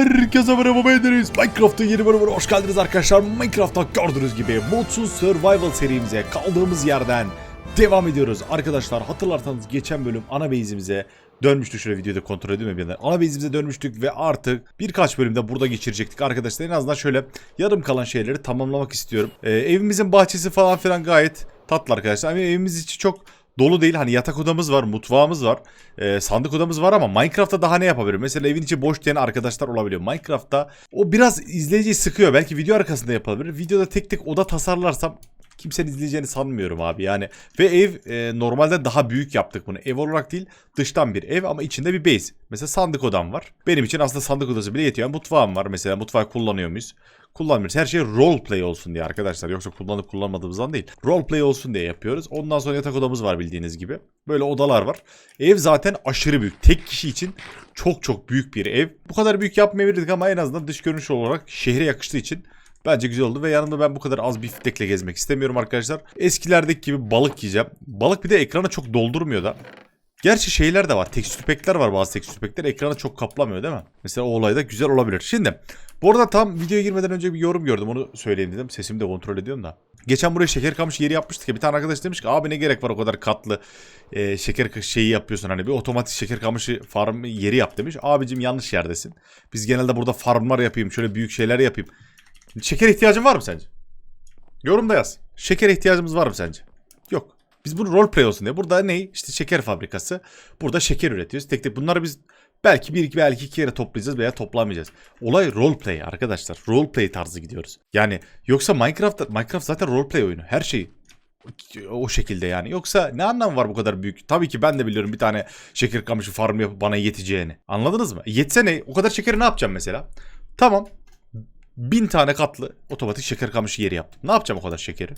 Herkese merhaba ben Deniz. Minecraft'ın yeni bölümüne hoş geldiniz arkadaşlar. Minecraft'ta gördüğünüz gibi Modsuz Survival serimize kaldığımız yerden devam ediyoruz. Arkadaşlar hatırlarsanız geçen bölüm ana base'imize dönmüştük. Şöyle videoda kontrol ediyorum ya bir. Ana base'imize dönmüştük ve artık birkaç bölümde burada geçirecektik arkadaşlar. En azından şöyle yarım kalan şeyleri tamamlamak istiyorum. Ee, evimizin bahçesi falan filan gayet tatlı arkadaşlar. Ama evimiz içi çok dolu değil. Hani yatak odamız var, mutfağımız var, e, sandık odamız var ama Minecraft'ta daha ne yapabilir? Mesela evin içi boş diyen arkadaşlar olabiliyor. Minecraft'ta o biraz izleyiciyi sıkıyor. Belki video arkasında yapılabilir. Videoda tek tek oda tasarlarsam kimsenin izleyeceğini sanmıyorum abi yani. Ve ev e, normalde daha büyük yaptık bunu. Ev olarak değil dıştan bir ev ama içinde bir base. Mesela sandık odam var. Benim için aslında sandık odası bile yetiyor. Mutfağım var mesela mutfağı kullanıyor muyuz? Kullanmıyoruz. Her şey role play olsun diye arkadaşlar. Yoksa kullanıp kullanmadığımızdan değil. Role play olsun diye yapıyoruz. Ondan sonra yatak odamız var bildiğiniz gibi. Böyle odalar var. Ev zaten aşırı büyük. Tek kişi için çok çok büyük bir ev. Bu kadar büyük yapmayabilirdik ama en azından dış görünüş olarak şehre yakıştığı için Bence güzel oldu ve yanımda ben bu kadar az biftekle gezmek istemiyorum arkadaşlar. Eskilerdeki gibi balık yiyeceğim. Balık bir de ekranı çok doldurmuyor da. Gerçi şeyler de var. Tekstür pekler var bazı tekstür pekler. Ekranı çok kaplamıyor değil mi? Mesela o olayda güzel olabilir. Şimdi bu arada tam videoya girmeden önce bir yorum gördüm. Onu söyleyeyim dedim. Sesimi de kontrol ediyorum da. Geçen buraya şeker kamış yeri yapmıştık ya. Bir tane arkadaş demiş ki abi ne gerek var o kadar katlı e, şeker şeyi yapıyorsun. Hani bir otomatik şeker kamışı farm yeri yap demiş. Abicim yanlış yerdesin. Biz genelde burada farmlar yapayım. Şöyle büyük şeyler yapayım. Şeker ihtiyacın var mı sence? Yorumda yaz. Şeker ihtiyacımız var mı sence? Yok. Biz bunu roleplay olsun diye. Burada ne? İşte şeker fabrikası. Burada şeker üretiyoruz. Tek tek bunları biz belki bir iki belki iki kere toplayacağız veya toplamayacağız. Olay roleplay arkadaşlar. Roleplay tarzı gidiyoruz. Yani yoksa Minecraft Minecraft zaten roleplay oyunu. Her şey o şekilde yani. Yoksa ne anlamı var bu kadar büyük? Tabii ki ben de biliyorum bir tane şeker kamışı farm yapıp bana yeteceğini. Anladınız mı? Yetse ne? O kadar şekeri ne yapacağım mesela? Tamam. Bin tane katlı otomatik şeker kamışı yeri yaptım. Ne yapacağım o kadar şekeri?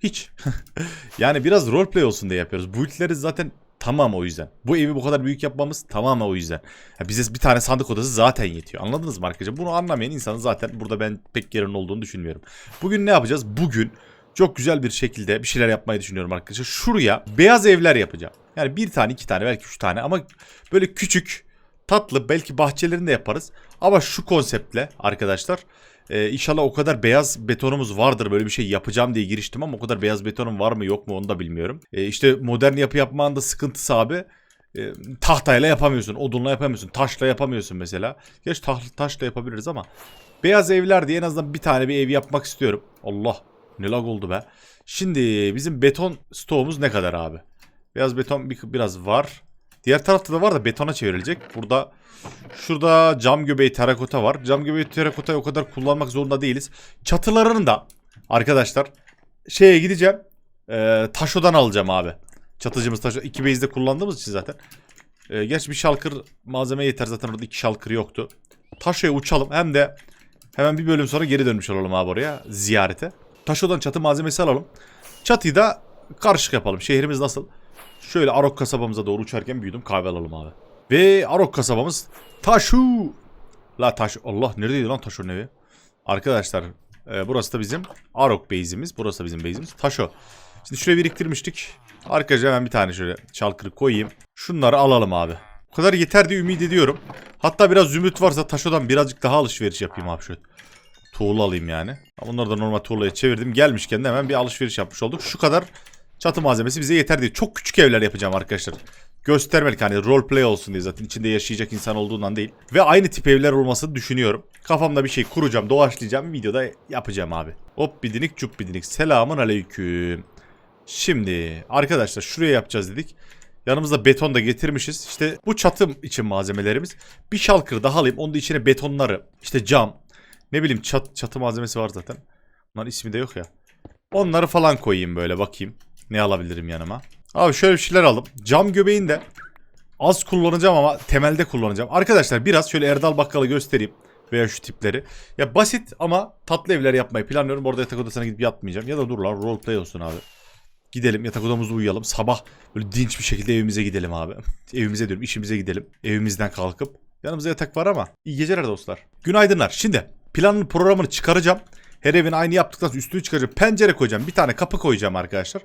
Hiç. yani biraz roleplay olsun diye yapıyoruz. Build'leri zaten tamam o yüzden. Bu evi bu kadar büyük yapmamız tamam o yüzden. Ya bize bir tane sandık odası zaten yetiyor. Anladınız mı arkadaşlar? Bunu anlamayan insanın zaten burada ben pek yerin olduğunu düşünmüyorum. Bugün ne yapacağız? Bugün çok güzel bir şekilde bir şeyler yapmayı düşünüyorum arkadaşlar. Şuraya beyaz evler yapacağım. Yani bir tane, iki tane, belki üç tane ama böyle küçük, tatlı belki bahçelerinde yaparız. Ama şu konseptle arkadaşlar ee, inşallah o kadar beyaz betonumuz vardır böyle bir şey yapacağım diye giriştim ama o kadar beyaz betonum var mı yok mu onu da bilmiyorum. Ee, işte modern yapı yapmanın da sıkıntısı abi. Ee, tahtayla yapamıyorsun, odunla yapamıyorsun, taşla yapamıyorsun mesela. Geç taş, taşla yapabiliriz ama beyaz evler diye en azından bir tane bir ev yapmak istiyorum. Allah ne lag oldu be. Şimdi bizim beton stoğumuz ne kadar abi? Beyaz beton bir, biraz var. Diğer tarafta da var da betona çevrilecek. Burada şurada cam göbeği terakota var. Cam göbeği terakotayı o kadar kullanmak zorunda değiliz. Çatılarını da arkadaşlar şeye gideceğim. E, taşodan alacağım abi. Çatıcımız taşo. iki base'de kullandığımız için zaten. E, gerçi bir şalkır malzeme yeter zaten orada iki şalkır yoktu. Taşoya uçalım hem de hemen bir bölüm sonra geri dönmüş olalım abi oraya ziyarete. Taşodan çatı malzemesi alalım. Çatıyı da karışık yapalım. Şehrimiz nasıl? Şöyle Arok kasabamıza doğru uçarken büyüdüm kahve alalım abi. Ve Arok kasabamız Taşu. La Taş Allah neredeydi lan Taşo'nun evi? Arkadaşlar e, burası da bizim Arok base'imiz. Burası da bizim base'imiz. Taşo. Şimdi şuraya biriktirmiştik. Arkadaşlar hemen bir tane şöyle çalkırı koyayım. Şunları alalım abi. O kadar yeter diye ümit ediyorum. Hatta biraz zümrüt varsa Taşo'dan birazcık daha alışveriş yapayım abi şöyle. Tuğla alayım yani. Bunları da normal tuğlaya çevirdim. Gelmişken de hemen bir alışveriş yapmış olduk. Şu kadar çatı malzemesi bize yeter diye. Çok küçük evler yapacağım arkadaşlar. Göstermelik hani roleplay olsun diye zaten içinde yaşayacak insan olduğundan değil. Ve aynı tip evler olmasını düşünüyorum. Kafamda bir şey kuracağım, doğaçlayacağım. Videoda yapacağım abi. Hop bidinik cuk bidinik. Selamun aleyküm. Şimdi arkadaşlar şuraya yapacağız dedik. Yanımızda beton da getirmişiz. İşte bu çatım için malzemelerimiz. Bir şalkır daha alayım. Onun da içine betonları, işte cam, ne bileyim çat, çatı malzemesi var zaten. Bunların ismi de yok ya. Onları falan koyayım böyle bakayım. Ne alabilirim yanıma. Abi şöyle bir şeyler alalım. Cam göbeğini de az kullanacağım ama temelde kullanacağım. Arkadaşlar biraz şöyle Erdal Bakkal'ı göstereyim. Veya şu tipleri. Ya basit ama tatlı evler yapmayı planlıyorum. Orada yatak odasına gidip yatmayacağım. Ya da dur lan roleplay olsun abi. Gidelim yatak odamızda uyuyalım. Sabah böyle dinç bir şekilde evimize gidelim abi. Evimize diyorum işimize gidelim. Evimizden kalkıp. Yanımızda yatak var ama. iyi geceler dostlar. Günaydınlar. Şimdi planın programını çıkaracağım. Her evin aynı yaptıktan sonra üstünü çıkaracağım. Pencere koyacağım. Bir tane kapı koyacağım arkadaşlar.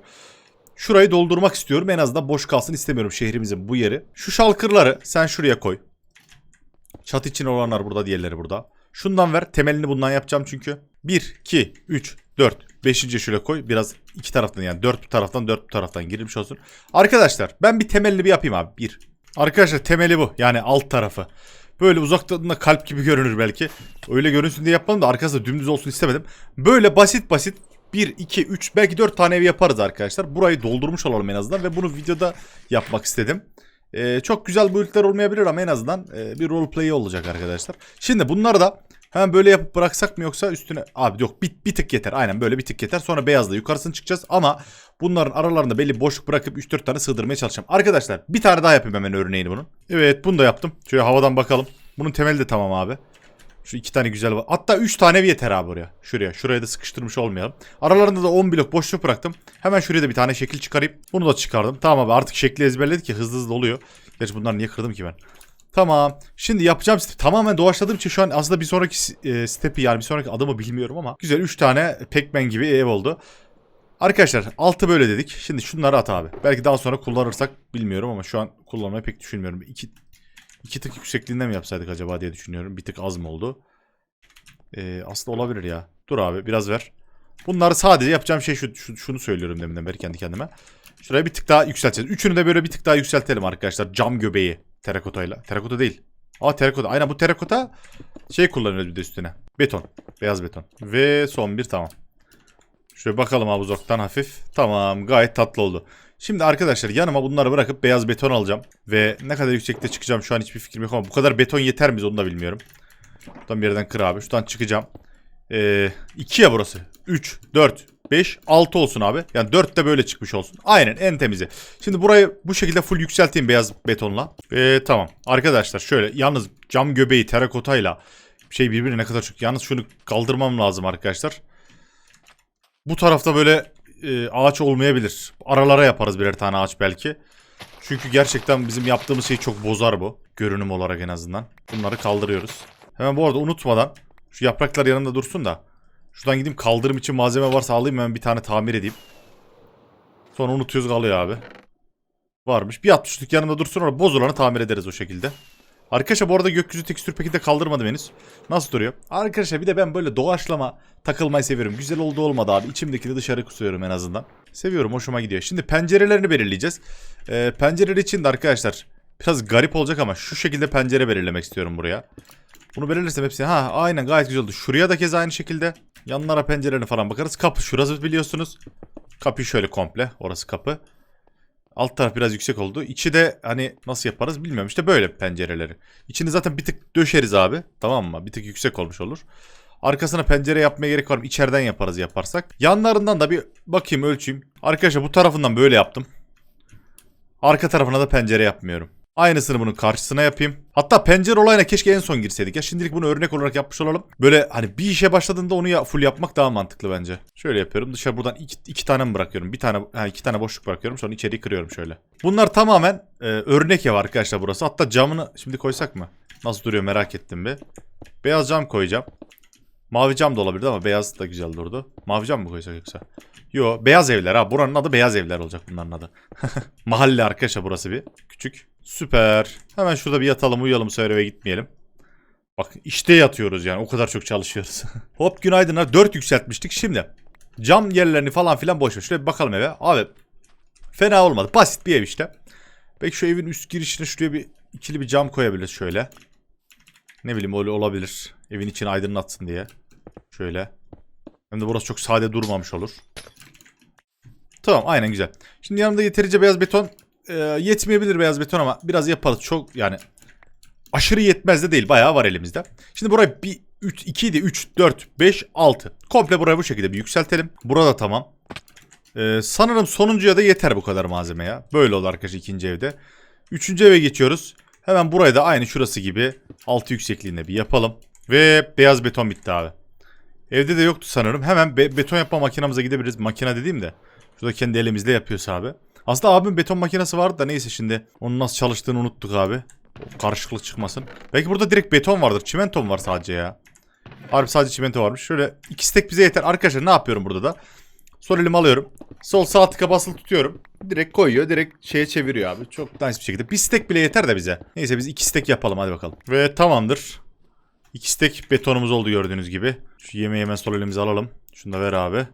Şurayı doldurmak istiyorum. En azından boş kalsın istemiyorum şehrimizin bu yeri. Şu şalkırları sen şuraya koy. Çatı için olanlar burada, diğerleri burada. Şundan ver. Temelini bundan yapacağım çünkü. 1, 2, 3, 4. 5. şöyle koy. Biraz iki taraftan yani 4 taraftan 4 taraftan girmiş olsun. Arkadaşlar ben bir temelini bir yapayım abi. 1. Arkadaşlar temeli bu. Yani alt tarafı. Böyle uzaktan da kalp gibi görünür belki. Öyle görünsün diye yapmadım da arkası dümdüz olsun istemedim. Böyle basit basit 1, 2, 3 belki 4 tane ev yaparız arkadaşlar. Burayı doldurmuş olalım en azından ve bunu videoda yapmak istedim. Ee, çok güzel build'ler olmayabilir ama en azından e, bir roleplay olacak arkadaşlar. Şimdi bunları da hemen böyle yapıp bıraksak mı yoksa üstüne... Abi yok bir, bir tık yeter aynen böyle bir tık yeter. Sonra beyazla yukarısını çıkacağız ama bunların aralarında belli boşluk bırakıp 3-4 tane sığdırmaya çalışacağım. Arkadaşlar bir tane daha yapayım hemen örneğini bunun. Evet bunu da yaptım. Şöyle havadan bakalım. Bunun temeli de tamam abi. Şu iki tane güzel var. Hatta üç tane yeter abi buraya. Şuraya. Şuraya da sıkıştırmış olmayalım. Aralarında da 10 blok boşluk bıraktım. Hemen şuraya da bir tane şekil çıkarayım. Bunu da çıkardım. Tamam abi artık şekli ezberledik ki hızlı hızlı oluyor. Gerçi bunları niye kırdım ki ben? Tamam. Şimdi yapacağım step tamamen doğaçladığım için şu an aslında bir sonraki e, stepi yani bir sonraki adımı bilmiyorum ama güzel 3 tane Pac-Man gibi ev oldu. Arkadaşlar altı böyle dedik. Şimdi şunları at abi. Belki daha sonra kullanırsak bilmiyorum ama şu an kullanmayı pek düşünmüyorum. İki, iki tık yüksekliğinde mi yapsaydık acaba diye düşünüyorum. Bir tık az mı oldu? Ee, aslında olabilir ya. Dur abi biraz ver. Bunları sadece yapacağım şey şu, şu- şunu söylüyorum deminden beri kendi kendime. Şuraya bir tık daha yükselteceğiz. Üçünü de böyle bir tık daha yükseltelim arkadaşlar. Cam göbeği terakotayla. Terakota değil. Aa terakota. Aynen bu terakota şey kullanıyoruz bir de üstüne. Beton. Beyaz beton. Ve son bir tamam. Şöyle bakalım abi uzaktan hafif. Tamam gayet tatlı oldu. Şimdi arkadaşlar yanıma bunları bırakıp beyaz beton alacağım. Ve ne kadar yüksekte çıkacağım şu an hiçbir fikrim yok ama bu kadar beton yeter mi onu da bilmiyorum. Buradan bir yerden kır abi. Şuradan çıkacağım. Ee, 2 ya burası. 3, 4, 5, 6 olsun abi. Yani 4 de böyle çıkmış olsun. Aynen en temizi. Şimdi burayı bu şekilde full yükselteyim beyaz betonla. Ee, tamam. Arkadaşlar şöyle yalnız cam göbeği terakotayla şey birbirine ne kadar çok. Yalnız şunu kaldırmam lazım arkadaşlar. Bu tarafta böyle e, ağaç olmayabilir. Aralara yaparız birer tane ağaç belki. Çünkü gerçekten bizim yaptığımız şey çok bozar bu. Görünüm olarak en azından. Bunları kaldırıyoruz. Hemen bu arada unutmadan şu yapraklar yanında dursun da. Şuradan gideyim kaldırım için malzeme varsa alayım hemen bir tane tamir edeyim. Sonra unutuyoruz kalıyor abi. Varmış. Bir 60'lık yanında dursun orada bozulanı tamir ederiz o şekilde. Arkadaşlar bu arada gökyüzü tekstür peki de kaldırmadım henüz. Nasıl duruyor? Arkadaşlar bir de ben böyle doğaçlama takılmayı seviyorum. Güzel oldu olmadı abi. İçimdekini dışarı kusuyorum en azından. Seviyorum hoşuma gidiyor. Şimdi pencerelerini belirleyeceğiz. Ee, pencereler için de arkadaşlar biraz garip olacak ama şu şekilde pencere belirlemek istiyorum buraya. Bunu belirlersem hepsi ha aynen gayet güzel oldu. Şuraya da kez aynı şekilde. Yanlara pencerelerine falan bakarız. Kapı şurası biliyorsunuz. Kapı şöyle komple. Orası kapı. Alt taraf biraz yüksek oldu. İçi de hani nasıl yaparız bilmiyorum. İşte böyle pencereleri. İçini zaten bir tık döşeriz abi. Tamam mı? Bir tık yüksek olmuş olur. Arkasına pencere yapmaya gerek var mı? İçeriden yaparız yaparsak. Yanlarından da bir bakayım ölçeyim. Arkadaşlar bu tarafından böyle yaptım. Arka tarafına da pencere yapmıyorum. Aynısını bunun karşısına yapayım. Hatta pencere olayına keşke en son girseydik. Ya şimdilik bunu örnek olarak yapmış olalım. Böyle hani bir işe başladığında onu ya full yapmak daha mantıklı bence. Şöyle yapıyorum. Dışarı buradan iki, iki tane mi bırakıyorum? Bir tane ha, iki tane boşluk bırakıyorum. Sonra içeriği kırıyorum şöyle. Bunlar tamamen e, örnek ev arkadaşlar burası. Hatta camını şimdi koysak mı? Nasıl duruyor merak ettim bir. Beyaz cam koyacağım. Mavi cam da olabilirdi ama beyaz da güzel durdu. Mavi cam mı koysak yoksa? Yo beyaz evler ha. Buranın adı beyaz evler olacak bunların adı. Mahalle arkadaşlar burası bir. Küçük. Süper. Hemen şurada bir yatalım uyuyalım sonra eve gitmeyelim. Bak işte yatıyoruz yani o kadar çok çalışıyoruz. Hop günaydınlar. 4 yükseltmiştik şimdi. Cam yerlerini falan filan boş ver. Şuraya bir bakalım eve. Abi fena olmadı. Basit bir ev işte. Belki şu evin üst girişine şuraya bir ikili bir cam koyabiliriz şöyle. Ne bileyim öyle olabilir. Evin içini aydınlatsın diye. Şöyle. Hem de burası çok sade durmamış olur. Tamam aynen güzel. Şimdi yanımda yeterince beyaz beton e, yetmeyebilir beyaz beton ama biraz yaparız. Çok yani aşırı yetmez de değil. Bayağı var elimizde. Şimdi buraya bir 3 2 idi 3 4 5 6. Komple burayı bu şekilde bir yükseltelim. Burada tamam. E, sanırım sonuncuya da yeter bu kadar malzeme ya. Böyle oldu arkadaşlar ikinci evde. Üçüncü eve geçiyoruz. Hemen burayı da aynı şurası gibi altı yüksekliğinde bir yapalım. Ve beyaz beton bitti abi. Evde de yoktu sanırım. Hemen be- beton yapma makinamıza gidebiliriz. Makine dediğim de. Şurada kendi elimizle yapıyorsa abi. Aslında abim beton makinesi vardı da neyse şimdi. Onun nasıl çalıştığını unuttuk abi. Karışıklık çıkmasın. Belki burada direkt beton vardır. Çimento var sadece ya? Harbi sadece çimento varmış. Şöyle iki stek bize yeter. Arkadaşlar ne yapıyorum burada da? Sol elimi alıyorum. Sol sağ tıka basılı tutuyorum. Direkt koyuyor. Direkt şeye çeviriyor abi. Çok nice bir şekilde. Bir stek bile yeter de bize. Neyse biz iki stek yapalım hadi bakalım. Ve tamamdır. İki stek betonumuz oldu gördüğünüz gibi. Şu yemeği hemen sol elimize alalım. Şunu da ver abi.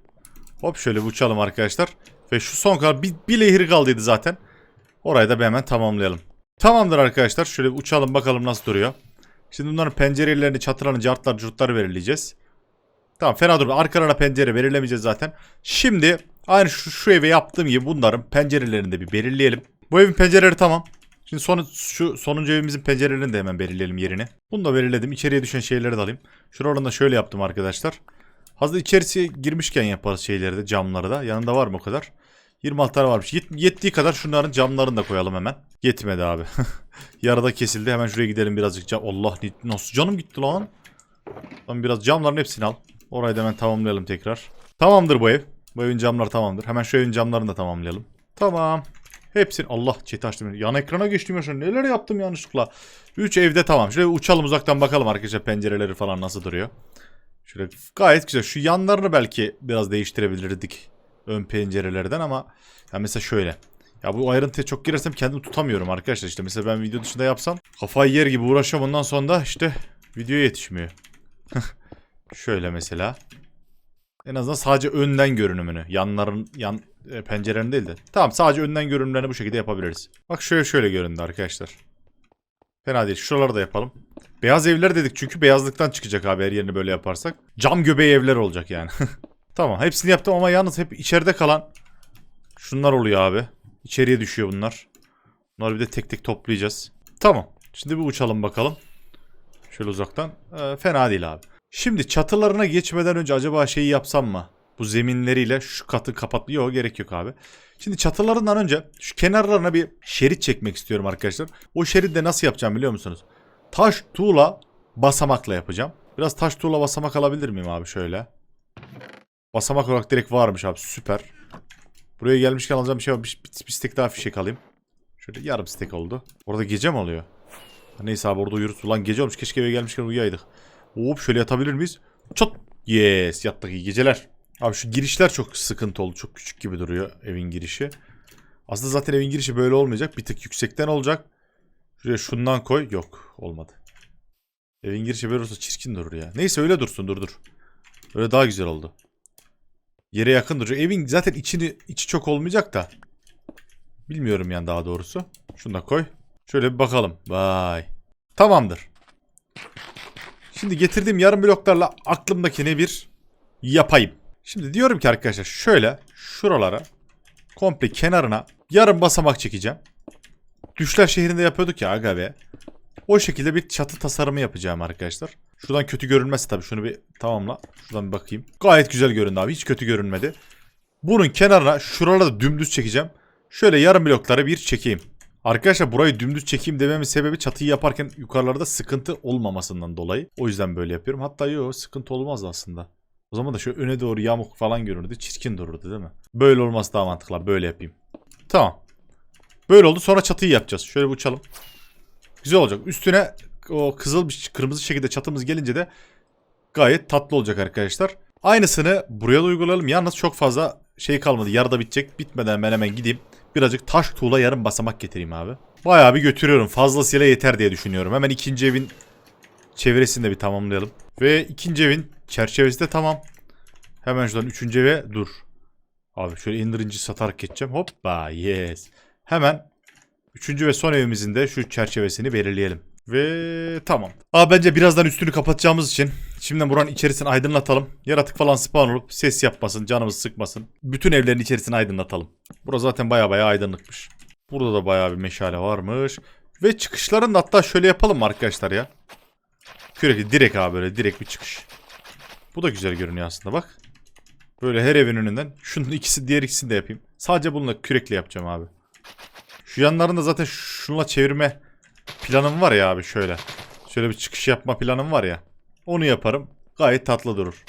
Hop şöyle uçalım arkadaşlar. Ve şu son kadar bir, bir lehir kaldıydı zaten. Orayı da bir hemen tamamlayalım. Tamamdır arkadaşlar. Şöyle uçalım bakalım nasıl duruyor. Şimdi bunların pencerelerini, çatılarını, cartlar, curtlar belirleyeceğiz. Tamam fena durma. Arkalarına pencere belirlemeyeceğiz zaten. Şimdi aynı şu, şu eve yaptığım gibi bunların pencerelerini de bir belirleyelim. Bu evin pencereleri tamam. Şimdi son, şu sonuncu evimizin pencerelerini de hemen belirleyelim yerini. Bunu da belirledim. İçeriye düşen şeyleri de alayım. Şuralarını da şöyle yaptım arkadaşlar. Hazır içerisi girmişken yaparız şeyleri de camları da. Yanında var mı o kadar? 26 tane varmış. Yet- yettiği kadar şunların camlarını da koyalım hemen. Yetmedi abi. Yarıda kesildi. Hemen şuraya gidelim birazcık cam. Allah nasıl canım gitti lan. Lan biraz camların hepsini al. Orayı da hemen tamamlayalım tekrar. Tamamdır bu ev. Bu evin camları tamamdır. Hemen şu evin camlarını da tamamlayalım. Tamam. Hepsini Allah çeti açtım. Yan ekrana geçtim ya şu an. Neler yaptım yanlışlıkla. 3 evde tamam. Şöyle uçalım uzaktan bakalım arkadaşlar pencereleri falan nasıl duruyor. Şöyle gayet güzel. Şu yanlarını belki biraz değiştirebilirdik. Ön pencerelerden ama ya mesela şöyle. Ya bu ayrıntıya çok girersem kendimi tutamıyorum arkadaşlar. İşte mesela ben video dışında yapsam kafayı yer gibi uğraşıyorum. Ondan sonra da işte videoya yetişmiyor. şöyle mesela. En azından sadece önden görünümünü. Yanların yan e, pencerelerin değil de. Tamam sadece önden görünümlerini bu şekilde yapabiliriz. Bak şöyle şöyle göründü arkadaşlar. Fena değil. Şuraları da yapalım. Beyaz evler dedik çünkü beyazlıktan çıkacak abi her yerini böyle yaparsak. Cam göbeği evler olacak yani. tamam hepsini yaptım ama yalnız hep içeride kalan şunlar oluyor abi. İçeriye düşüyor bunlar. Bunları bir de tek tek toplayacağız. Tamam. Şimdi bir uçalım bakalım. Şöyle uzaktan. Ee, fena değil abi. Şimdi çatılarına geçmeden önce acaba şeyi yapsam mı? Bu zeminleriyle şu katı kapat... Yok gerek yok abi. Şimdi çatılarından önce şu kenarlarına bir şerit çekmek istiyorum arkadaşlar. O şeridi de nasıl yapacağım biliyor musunuz? Taş tuğla basamakla yapacağım. Biraz taş tuğla basamak alabilir miyim abi şöyle? Basamak olarak direkt varmış abi süper. Buraya gelmişken alacağım bir şey var. Bir, bir, bir stek daha fişek alayım. Şöyle yarım stek oldu. Orada gece mi oluyor? Neyse abi orada uyuruz. Ulan gece olmuş keşke eve gelmişken uyuyaydık. Hop şöyle yatabilir miyiz? Çat. Yes yattık iyi geceler. Abi şu girişler çok sıkıntı oldu. Çok küçük gibi duruyor evin girişi. Aslında zaten evin girişi böyle olmayacak. Bir tık yüksekten olacak. Şuraya şundan koy. Yok olmadı. Evin girişi böyle olsa çirkin durur ya. Neyse öyle dursun dur dur. Öyle daha güzel oldu. Yere yakın duracak. Evin zaten içini içi çok olmayacak da. Bilmiyorum yani daha doğrusu. Şunu da koy. Şöyle bir bakalım. Vay. Tamamdır. Şimdi getirdiğim yarım bloklarla aklımdakini bir yapayım. Şimdi diyorum ki arkadaşlar şöyle şuralara komple kenarına yarım basamak çekeceğim. Düşler şehrinde yapıyorduk ya aga be. O şekilde bir çatı tasarımı yapacağım arkadaşlar. Şuradan kötü görünmez tabii. Şunu bir tamamla. Şuradan bir bakayım. Gayet güzel göründü abi. Hiç kötü görünmedi. Bunun kenarına şuralara da dümdüz çekeceğim. Şöyle yarım blokları bir çekeyim. Arkadaşlar burayı dümdüz çekeyim dememin sebebi çatıyı yaparken yukarılarda sıkıntı olmamasından dolayı. O yüzden böyle yapıyorum. Hatta yok sıkıntı olmaz aslında. O zaman da şu öne doğru yamuk falan görünürdü. Çirkin dururdu değil mi? Böyle olması daha mantıklı. Böyle yapayım. Tamam. Böyle oldu. Sonra çatıyı yapacağız. Şöyle bir uçalım. Güzel olacak. Üstüne o kızıl bir kırmızı şekilde çatımız gelince de gayet tatlı olacak arkadaşlar. Aynısını buraya da uygulayalım. Yalnız çok fazla şey kalmadı. Yarıda bitecek. Bitmeden ben hemen gideyim. Birazcık taş tuğla yarım basamak getireyim abi. Bayağı bir götürüyorum. Fazlasıyla yeter diye düşünüyorum. Hemen ikinci evin çevresini de bir tamamlayalım. Ve ikinci evin çerçevesi de tamam. Hemen şuradan üçüncü eve dur. Abi şöyle indirinci satarak geçeceğim. Hoppa yes. Hemen üçüncü ve son evimizin de şu çerçevesini belirleyelim. Ve tamam. Abi bence birazdan üstünü kapatacağımız için şimdiden buranın içerisini aydınlatalım. Yaratık falan spawn olup ses yapmasın, canımız sıkmasın. Bütün evlerin içerisini aydınlatalım. Burası zaten baya baya aydınlıkmış. Burada da baya bir meşale varmış. Ve çıkışların da hatta şöyle yapalım arkadaşlar ya? Kürekli direkt abi böyle direkt bir çıkış. Bu da güzel görünüyor aslında bak. Böyle her evin önünden. Şunun ikisi diğer ikisini de yapayım. Sadece bununla kürekle yapacağım abi. Şu yanlarında zaten şunla çevirme planım var ya abi şöyle. Şöyle bir çıkış yapma planım var ya. Onu yaparım. Gayet tatlı durur.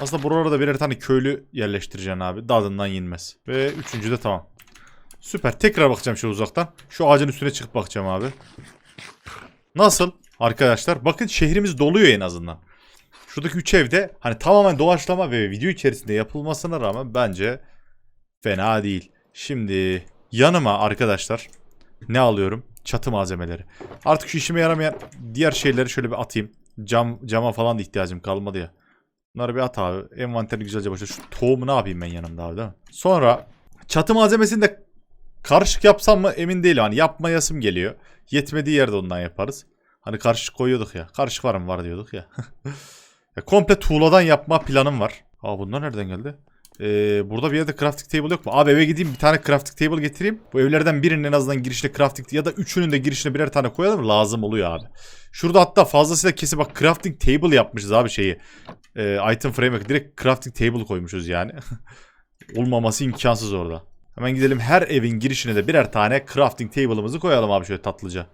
Aslında buralara birer tane köylü yerleştireceksin abi. Dadından yenmez. Ve üçüncü de tamam. Süper. Tekrar bakacağım şöyle uzaktan. Şu ağacın üstüne çıkıp bakacağım abi. Nasıl? Arkadaşlar bakın şehrimiz doluyor en azından. Şuradaki 3 evde hani tamamen doğaçlama ve video içerisinde yapılmasına rağmen bence fena değil. Şimdi yanıma arkadaşlar ne alıyorum? Çatı malzemeleri. Artık şu işime yaramayan diğer şeyleri şöyle bir atayım. Cam cama falan da ihtiyacım kalmadı ya. Bunları bir at abi. Envanterini güzelce başla. Şu tohumu ne yapayım ben yanımda abi değil mi? Sonra çatı malzemesini de karışık yapsam mı emin değilim. Hani yapmayasım geliyor. Yetmediği yerde ondan yaparız. Hani karışık koyuyorduk ya. Karışık var mı var diyorduk ya. ya komple tuğladan yapma planım var. Aa bunlar nereden geldi? Ee, burada bir yerde crafting table yok mu? Abi eve gideyim bir tane crafting table getireyim. Bu evlerden birinin en azından girişine crafting ya da üçünün de girişine birer tane koyalım lazım oluyor abi. Şurada hatta fazlasıyla kesip bak crafting table yapmışız abi şeyi. Ee, item frame'e direkt crafting table koymuşuz yani. Olmaması imkansız orada. Hemen gidelim her evin girişine de birer tane crafting table'ımızı koyalım abi şöyle tatlıca.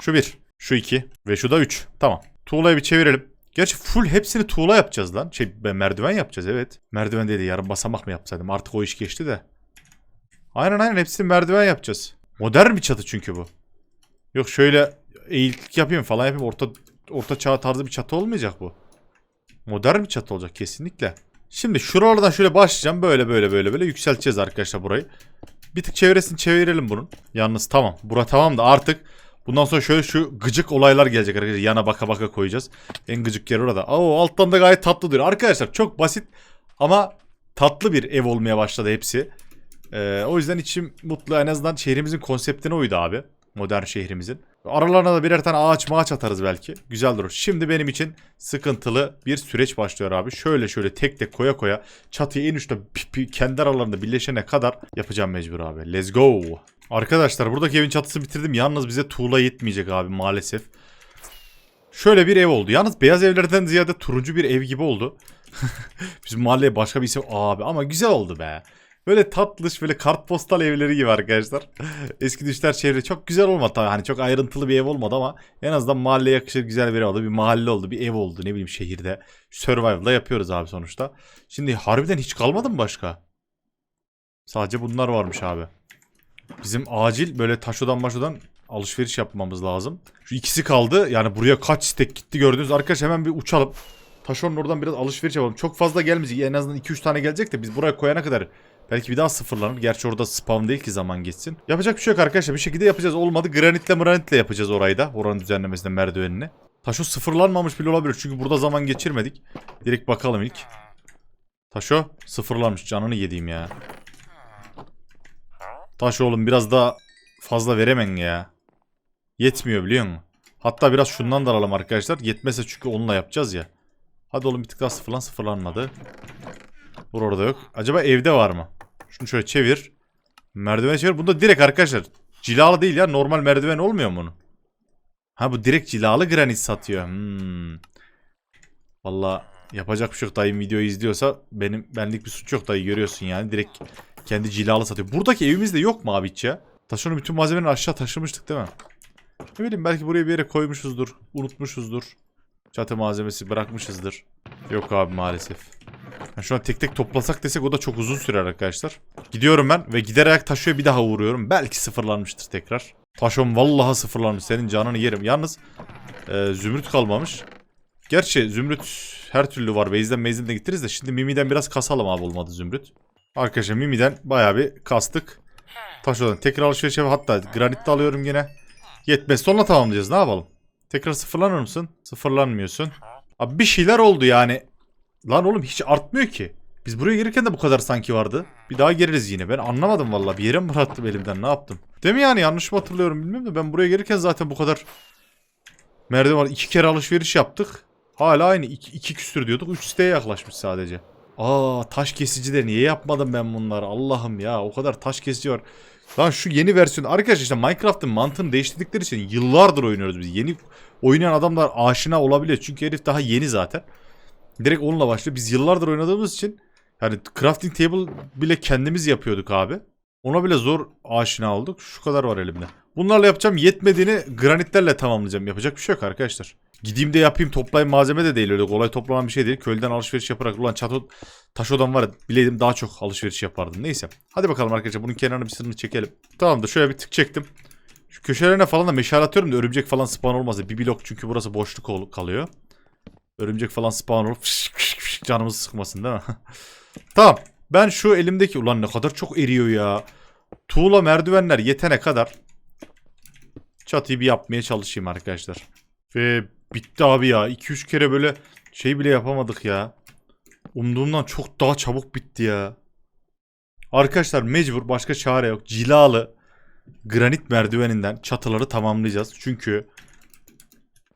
Şu bir, şu iki ve şu da üç. Tamam. Tuğlayı bir çevirelim. Gerçi full hepsini tuğla yapacağız lan. Şey merdiven yapacağız evet. Merdiven dedi yarın basamak mı yapsaydım artık o iş geçti de. Aynen aynen hepsini merdiven yapacağız. Modern bir çatı çünkü bu. Yok şöyle eğiklik yapayım falan yapayım orta orta çağ tarzı bir çatı olmayacak bu. Modern bir çatı olacak kesinlikle. Şimdi şuralardan şöyle başlayacağım. Böyle böyle böyle böyle yükselteceğiz arkadaşlar burayı. Bir tık çevresini çevirelim bunun. Yalnız tamam. Bura tamam da artık bundan sonra şöyle şu gıcık olaylar gelecek arkadaşlar. Yana baka baka koyacağız. En gıcık yer orada. Oo alttan da gayet tatlı duruyor. Arkadaşlar çok basit ama tatlı bir ev olmaya başladı hepsi. Ee, o yüzden içim mutlu. En azından şehrimizin konseptine uydu abi. Modern şehrimizin. Aralarına da birer tane ağaç mağaç atarız belki. Güzel durur. Şimdi benim için sıkıntılı bir süreç başlıyor abi. Şöyle şöyle tek tek koya koya çatıyı en uçta kendi aralarında birleşene kadar yapacağım mecbur abi. Let's go. Arkadaşlar buradaki evin çatısı bitirdim. Yalnız bize tuğla yetmeyecek abi maalesef. Şöyle bir ev oldu. Yalnız beyaz evlerden ziyade turuncu bir ev gibi oldu. Bizim mahalleye başka bir isim abi ama güzel oldu be. Böyle tatlış böyle kartpostal evleri gibi arkadaşlar. Eski düşler çevre çok güzel olmadı tabii. Hani çok ayrıntılı bir ev olmadı ama en azından mahalleye yakışır güzel bir ev oldu. Bir mahalle oldu, bir ev oldu ne bileyim şehirde. Survival'da yapıyoruz abi sonuçta. Şimdi harbiden hiç kalmadı mı başka? Sadece bunlar varmış abi. Bizim acil böyle taşodan başodan alışveriş yapmamız lazım. Şu ikisi kaldı. Yani buraya kaç stek gitti gördünüz. Arkadaş hemen bir uçalım. Taşonun oradan biraz alışveriş yapalım. Çok fazla gelmeyecek. En azından 2-3 tane gelecek de biz buraya koyana kadar belki bir daha sıfırlanır. Gerçi orada spawn değil ki zaman geçsin. Yapacak bir şey yok arkadaşlar. Bir şekilde yapacağız. Olmadı granitle granitle yapacağız orayı da. Oranın düzenlemesinde merdivenini. Taşo sıfırlanmamış bile olabilir. Çünkü burada zaman geçirmedik. Direkt bakalım ilk. Taşo sıfırlanmış. Canını yediğim ya. Taş oğlum biraz daha fazla veremen ya. Yetmiyor biliyor musun? Hatta biraz şundan da alalım arkadaşlar. Yetmese çünkü onunla yapacağız ya. Hadi oğlum bir tık daha sıfırlan sıfırlanmadı. Vur orada yok. Acaba evde var mı? Şunu şöyle çevir. Merdiven çevir. Bunda direkt arkadaşlar. Cilalı değil ya. Normal merdiven olmuyor mu? Ha bu direkt cilalı granit satıyor. Hmm. Valla yapacak bir şey yok. Dayım videoyu izliyorsa benim benlik bir suç yok dayı görüyorsun yani. Direkt kendi cilalı satıyor. Buradaki evimizde yok mu abi hiç ya? Taşonu bütün malzemeleri aşağı taşımıştık değil mi? Ne bileyim belki buraya bir yere koymuşuzdur. Unutmuşuzdur. Çatı malzemesi bırakmışızdır. Yok abi maalesef. Yani şu an tek tek toplasak desek o da çok uzun sürer arkadaşlar. Gidiyorum ben ve giderek taşıyor bir daha vuruyorum. Belki sıfırlanmıştır tekrar. Taşom vallahi sıfırlanmış. Senin canını yerim. Yalnız e, zümrüt kalmamış. Gerçi zümrüt her türlü var. Base'den base'den de getiririz de şimdi Mimi'den biraz kasalım abi olmadı zümrüt. Arkadaşlar Mimi'den bayağı bir kastık. Taşodan tekrar alışveriş yapıp hatta granit de alıyorum yine. Yetmez sonra tamamlayacağız ne yapalım? Tekrar sıfırlanır mısın? Sıfırlanmıyorsun. Abi bir şeyler oldu yani. Lan oğlum hiç artmıyor ki. Biz buraya gelirken de bu kadar sanki vardı. Bir daha geliriz yine. Ben anlamadım valla. Bir yere mi bıraktım elimden ne yaptım? Değil mi yani yanlış mı hatırlıyorum bilmiyorum da ben buraya gelirken zaten bu kadar merdiven. İki kere alışveriş yaptık. Hala aynı. İki, iki küsür diyorduk. Üç siteye yaklaşmış sadece. Aa taş kesici de niye yapmadım ben bunları? Allah'ım ya o kadar taş kesici var. Lan şu yeni versiyon arkadaşlar işte Minecraft'ın mantığını değiştirdikleri için yıllardır oynuyoruz biz. Yeni oynayan adamlar aşina olabiliyor. Çünkü herif daha yeni zaten. Direkt onunla başlıyor. Biz yıllardır oynadığımız için yani crafting table bile kendimiz yapıyorduk abi. Ona bile zor aşina olduk. Şu kadar var elimde. Bunlarla yapacağım yetmediğini granitlerle tamamlayacağım. Yapacak bir şey yok arkadaşlar. Gideyim de yapayım toplayayım malzeme de değil öyle kolay toplanan bir şey değil. Köylüden alışveriş yaparak ulan çatı taş odam var bileydim daha çok alışveriş yapardım. Neyse. Hadi bakalım arkadaşlar bunun kenarını bir sırrını çekelim. Tamamdır şöyle bir tık çektim. Şu köşelerine falan da meşale atıyorum da örümcek falan spawn olmasın. Bir blok çünkü burası boşluk kalıyor. Örümcek falan spawn olup fış fış fış canımızı sıkmasın değil mi? tamam. Ben şu elimdeki ulan ne kadar çok eriyor ya. Tuğla merdivenler yetene kadar çatıyı bir yapmaya çalışayım arkadaşlar. Ve bitti abi ya. 2-3 kere böyle şey bile yapamadık ya. Umduğumdan çok daha çabuk bitti ya. Arkadaşlar mecbur başka çare yok. Cilalı granit merdiveninden çatıları tamamlayacağız. Çünkü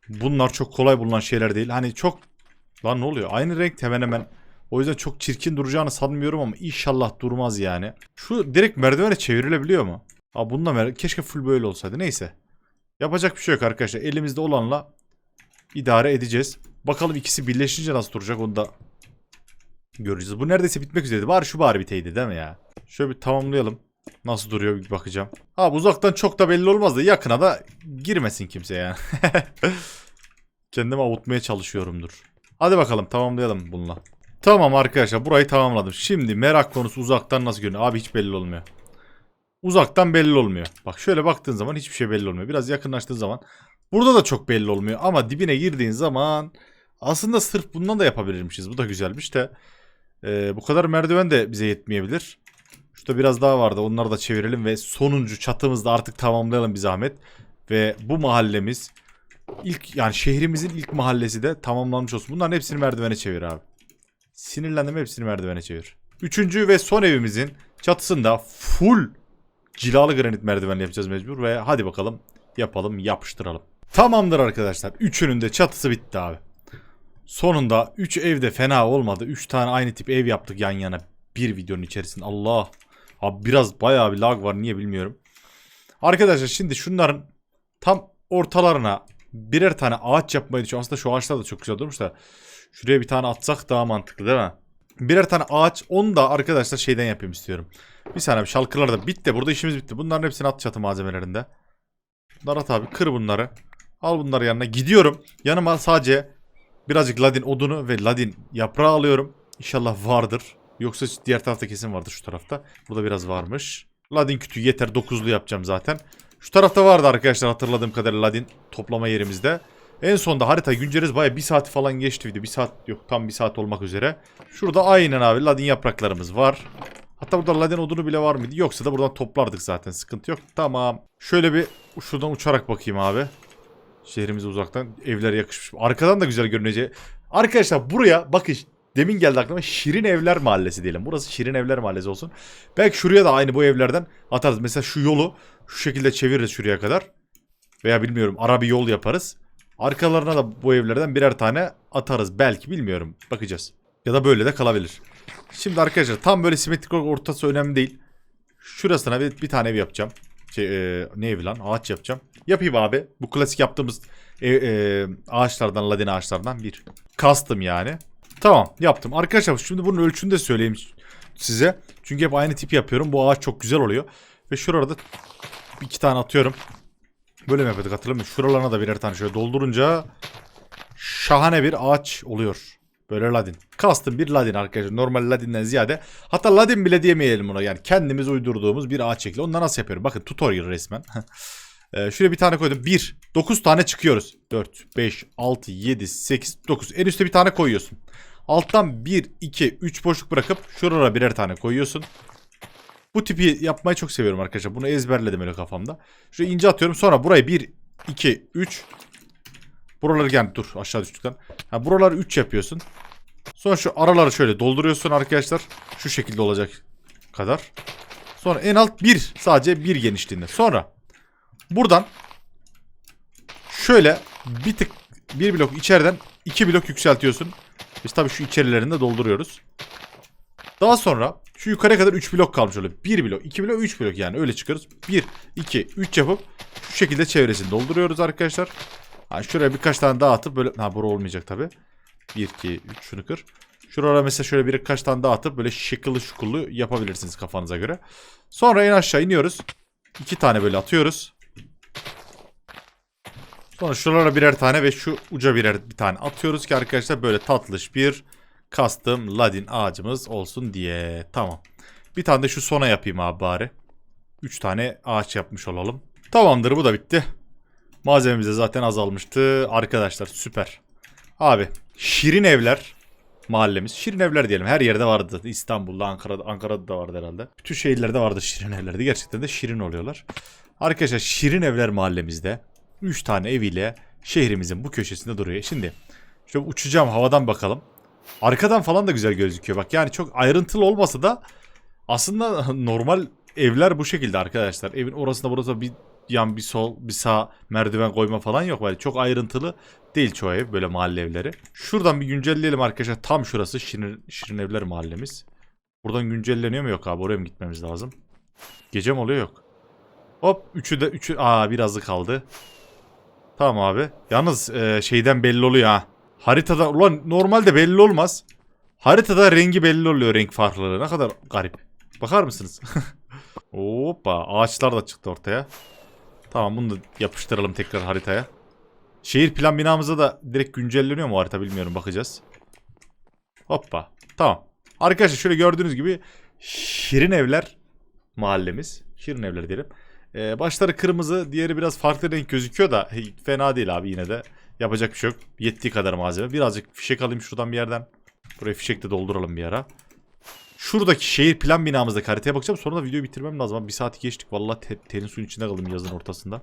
bunlar çok kolay bulunan şeyler değil. Hani çok lan ne oluyor? Aynı renk hemen hemen. O yüzden çok çirkin duracağını sanmıyorum ama inşallah durmaz yani. Şu direkt merdivene çevrilebiliyor mu? Aa bunda mer- keşke full böyle olsaydı. Neyse. Yapacak bir şey yok arkadaşlar. Elimizde olanla idare edeceğiz. Bakalım ikisi birleşince nasıl duracak onu da göreceğiz. Bu neredeyse bitmek üzereydi. Bari şu bari biteydi değil mi ya? Şöyle bir tamamlayalım. Nasıl duruyor bir bakacağım. Ha bu uzaktan çok da belli olmaz da yakına da girmesin kimse yani. Kendimi avutmaya çalışıyorumdur. Hadi bakalım tamamlayalım bununla. Tamam arkadaşlar burayı tamamladım. Şimdi merak konusu uzaktan nasıl görünüyor? Abi hiç belli olmuyor. Uzaktan belli olmuyor. Bak şöyle baktığın zaman hiçbir şey belli olmuyor. Biraz yakınlaştığın zaman burada da çok belli olmuyor. Ama dibine girdiğin zaman aslında sırf bundan da yapabilirmişiz. Bu da güzelmiş de. Ee, bu kadar merdiven de bize yetmeyebilir. Şurada biraz daha vardı. Onları da çevirelim ve sonuncu çatımızda artık tamamlayalım bir zahmet. Ve bu mahallemiz ilk yani şehrimizin ilk mahallesi de tamamlanmış olsun. Bunların hepsini merdivene çevir abi. Sinirlendim hepsini merdivene çevir. Üçüncü ve son evimizin çatısında full cilalı granit merdiven yapacağız mecbur ve hadi bakalım yapalım yapıştıralım. Tamamdır arkadaşlar. Üçünün de çatısı bitti abi. Sonunda 3 evde fena olmadı. 3 tane aynı tip ev yaptık yan yana bir videonun içerisinde. Allah. Abi biraz bayağı bir lag var niye bilmiyorum. Arkadaşlar şimdi şunların tam ortalarına birer tane ağaç yapmayı düşünüyorum. Aslında şu ağaçlar da çok güzel durmuş da. Şuraya bir tane atsak daha mantıklı değil mi? Birer tane ağaç onu da arkadaşlar şeyden yapayım istiyorum. Bir saniye bir şalkırlar da bitti. Burada işimiz bitti. Bunların hepsini at çatı malzemelerinde. Bunları at abi kır bunları. Al bunları yanına. Gidiyorum. Yanıma sadece birazcık ladin odunu ve ladin yaprağı alıyorum. İnşallah vardır. Yoksa diğer tarafta kesin vardır şu tarafta. Burada biraz varmış. Ladin kütüğü yeter. 9'lu yapacağım zaten. Şu tarafta vardı arkadaşlar hatırladığım kadarıyla ladin toplama yerimizde. En sonda harita günceliz baya bir saat falan geçti video. Bir saat yok tam bir saat olmak üzere. Şurada aynen abi ladin yapraklarımız var. Hatta burada ladin odunu bile var mıydı? Yoksa da buradan toplardık zaten sıkıntı yok. Tamam. Şöyle bir şuradan uçarak bakayım abi. Şehrimize uzaktan evler yakışmış. Arkadan da güzel görünecek. Arkadaşlar buraya bakın demin geldi aklıma Şirin Evler Mahallesi diyelim. Burası Şirin Evler Mahallesi olsun. Belki şuraya da aynı bu evlerden atarız. Mesela şu yolu şu şekilde çeviririz şuraya kadar. Veya bilmiyorum ara bir yol yaparız. Arkalarına da bu evlerden birer tane atarız. Belki bilmiyorum. Bakacağız. Ya da böyle de kalabilir. Şimdi arkadaşlar tam böyle simetrik olarak ortası önemli değil. Şurasına bir, bir tane ev yapacağım. Şey, e, ne evi lan? Ağaç yapacağım. Yapayım abi. Bu klasik yaptığımız e, e, ağaçlardan, ladin ağaçlardan bir. Kastım yani. Tamam yaptım. Arkadaşlar şimdi bunun ölçünü de söyleyeyim size. Çünkü hep aynı tipi yapıyorum. Bu ağaç çok güzel oluyor. Ve şurada iki tane atıyorum. Böyle mi yapıyorduk hatırlamıyorum. Şuralarına da birer tane şöyle doldurunca şahane bir ağaç oluyor. Böyle ladin. Kastım bir ladin arkadaşlar. Normal ladinden ziyade. Hatta ladin bile diyemeyelim ona. Yani kendimiz uydurduğumuz bir ağaç şekli. Ondan nasıl yapıyorum? Bakın tutorial resmen. ee, şuraya bir tane koydum. 1. 9 tane çıkıyoruz. 4, 5, 6, 7, 8, 9. En üstte bir tane koyuyorsun. Alttan 1, 2, 3 boşluk bırakıp şuralara birer tane koyuyorsun. Bu tipi yapmayı çok seviyorum arkadaşlar. Bunu ezberledim öyle kafamda. Şuraya ince atıyorum. Sonra burayı 1, 2, 3. Buraları yani dur aşağı düştükten. Ha, buraları 3 yapıyorsun. Sonra şu araları şöyle dolduruyorsun arkadaşlar. Şu şekilde olacak kadar. Sonra en alt 1. Sadece 1 genişliğinde. Sonra buradan şöyle bir tık bir blok içeriden 2 blok yükseltiyorsun. Biz tabii şu içerilerini de dolduruyoruz. Daha sonra şu yukarıya kadar 3 blok kalmış oluyor. 1 blok, 2 blok, 3 blok yani öyle çıkıyoruz. 1, 2, 3 yapıp şu şekilde çevresini dolduruyoruz arkadaşlar. Ha, şuraya birkaç tane daha atıp böyle ha bura olmayacak tabi. 1 2 3 şunu kır. Şuraya mesela şöyle birkaç tane daha atıp böyle şıkılı şukullu yapabilirsiniz kafanıza göre. Sonra en aşağı iniyoruz. 2 tane böyle atıyoruz. Sonra şuralara birer tane ve şu uca birer bir tane atıyoruz ki arkadaşlar böyle tatlış bir custom ladin ağacımız olsun diye. Tamam. Bir tane de şu sona yapayım abi bari. 3 tane ağaç yapmış olalım. Tamamdır bu da bitti. Malzememiz de zaten azalmıştı. Arkadaşlar süper. Abi Şirin Evler mahallemiz. Şirin Evler diyelim. Her yerde vardı. İstanbul'da, Ankara'da, Ankara'da da vardı herhalde. Bütün şehirlerde vardı Şirin Evler'de. Gerçekten de şirin oluyorlar. Arkadaşlar Şirin Evler mahallemizde 3 tane eviyle şehrimizin bu köşesinde duruyor. Şimdi şöyle uçacağım havadan bakalım. Arkadan falan da güzel gözüküyor. Bak yani çok ayrıntılı olmasa da aslında normal evler bu şekilde arkadaşlar. Evin orasında burası bir yan bir sol bir sağ merdiven koyma falan yok. Böyle çok ayrıntılı değil çoğu ev böyle mahalle evleri. Şuradan bir güncelleyelim arkadaşlar. Tam şurası Şirin, Şirin Evler mahallemiz. Buradan güncelleniyor mu yok abi oraya mı gitmemiz lazım? Gece mi oluyor yok. Hop üçü de üçü aa birazı kaldı. Tamam abi. Yalnız e, şeyden belli oluyor ha. Haritada ulan normalde belli olmaz. Haritada rengi belli oluyor renk farklılığı. Ne kadar garip. Bakar mısınız? Hoppa ağaçlar da çıktı ortaya. Tamam bunu da yapıştıralım tekrar haritaya. Şehir plan binamıza da direkt güncelleniyor mu harita bilmiyorum bakacağız. Hoppa tamam. Arkadaşlar şöyle gördüğünüz gibi Şirin Evler mahallemiz. Şirin Evler diyelim. Ee, başları kırmızı diğeri biraz farklı renk gözüküyor da hey, fena değil abi yine de. Yapacak bir şey yok. Yettiği kadar malzeme. Birazcık fişek alayım şuradan bir yerden. Buraya fişek de dolduralım bir ara. Şuradaki şehir plan binamızdaki haritaya bakacağım. Sonra da videoyu bitirmem lazım. Bir saati geçtik. Vallahi te- terin suyun içinde kaldım yazın ortasında.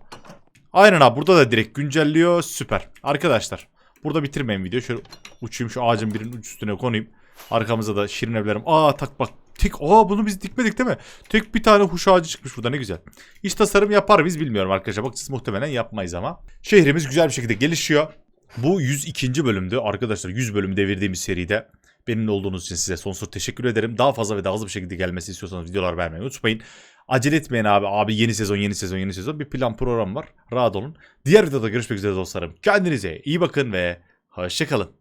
Aynen abi burada da direkt güncelliyor. Süper. Arkadaşlar burada bitirmeyin video. Şöyle uçayım şu ağacın birinin üstüne konayım. Arkamıza da şirin evlerim. Aa tak bak. Tek aa bunu biz dikmedik değil mi? Tek bir tane huş ağacı çıkmış burada ne güzel. İç tasarım yapar mıyız bilmiyorum arkadaşlar. Bakacağız muhtemelen yapmayız ama. Şehrimiz güzel bir şekilde gelişiyor. Bu 102. bölümdü arkadaşlar. 100 bölüm devirdiğimiz seride. Benimle olduğunuz için size sonsuz teşekkür ederim. Daha fazla ve daha hızlı bir şekilde gelmesi istiyorsanız videolar vermeyi unutmayın. Acele etmeyin abi. Abi yeni sezon, yeni sezon, yeni sezon. Bir plan program var. Rahat olun. Diğer videoda görüşmek üzere dostlarım. Kendinize iyi bakın ve hoşçakalın.